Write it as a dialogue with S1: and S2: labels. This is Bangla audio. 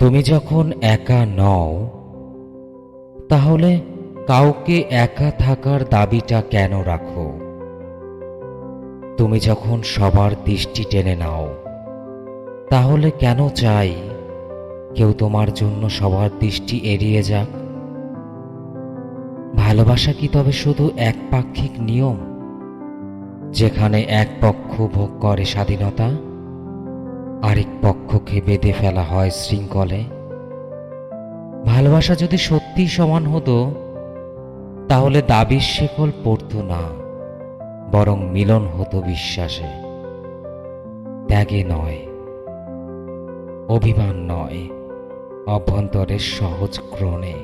S1: তুমি যখন একা নও, তাহলে কাউকে একা থাকার দাবিটা কেন রাখো? তুমি যখন সবার দৃষ্টি টেনে নাও, তাহলে কেন চাই কেউ তোমার জন্য সবার দৃষ্টি এড়িয়ে যাক? ভালোবাসা কি তবে শুধু একপাক্ষিক নিয়ম, যেখানে এক পক্ষ ভোগ করে স্বাধীনতা? আরেক পক্ষকে বেঁধে ফেলা হয় শৃঙ্খলে। ভালোবাসা যদি সত্যি সমান হতো, তাহলে দাবির শেকল পড়তো না, বরং মিলন হতো বিশ্বাসে। ত্যাগে নয়, অভিমান নয় অভ্যন্তরের সহজ ক্রণে।